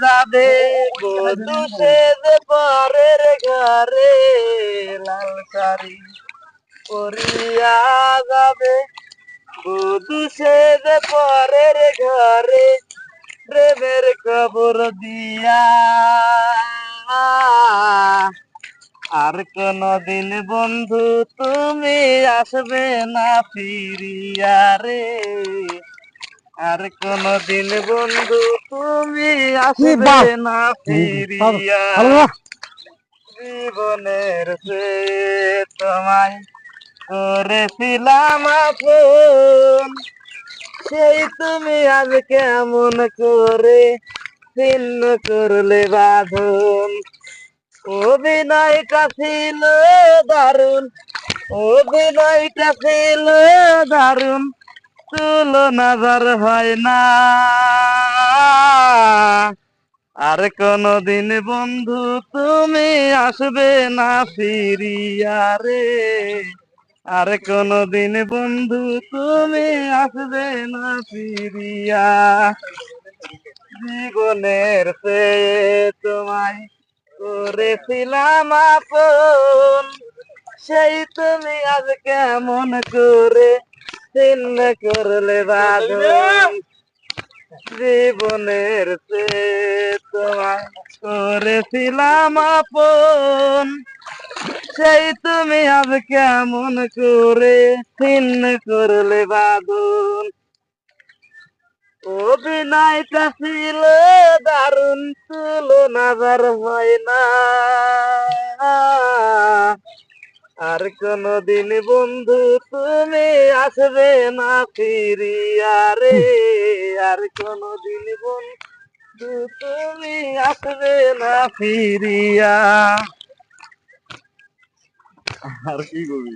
যাবে, বধু সেজ পরের ঘরে পরিয়া যাবে, বধু সেজ পরের ঘরে, প্রেমের খবর দিয়া। আর কোনদিন বন্ধু, তুমি আসবে না ফিরিয়া রে। আর কোনদিন বন্ধু তুমি আসবে! না ফিরিয়া। জীবনের সে তোমায় করেছিলাম আপন। সেই তুমি আজ কেমন করে ছিন্ন করলে বাঁধন। অভিনয়টা ছিল দারুণ অভিনয়টা ছিল দারুণ। তুলনা যার হয় না। আর কোনদিন বন্ধু তুমি আসবে না ফিরিয়া রে। আর কোনদিন বন্ধু তুমি আসবে না ফিরিয়া। জীবনের সে তোমায় করেছিলাম আপন। সেই তুমি আজ কেমন করে ছিন্ন করলে বাদন জীবনের সে তোমায় করেছিলাম আপন। সেই তুমি আজ কেমন করে ছিন্ন করলে বাদন অভিনয়টা ছিল দারুণ তুলনা যার হয় না। আর কোনদিন বন্ধু তুমি আসবে না ফিরিয়া রে। আর কোনদিন বন্ধু তুমি আসবে না ফিরিয়া। আর কি করবি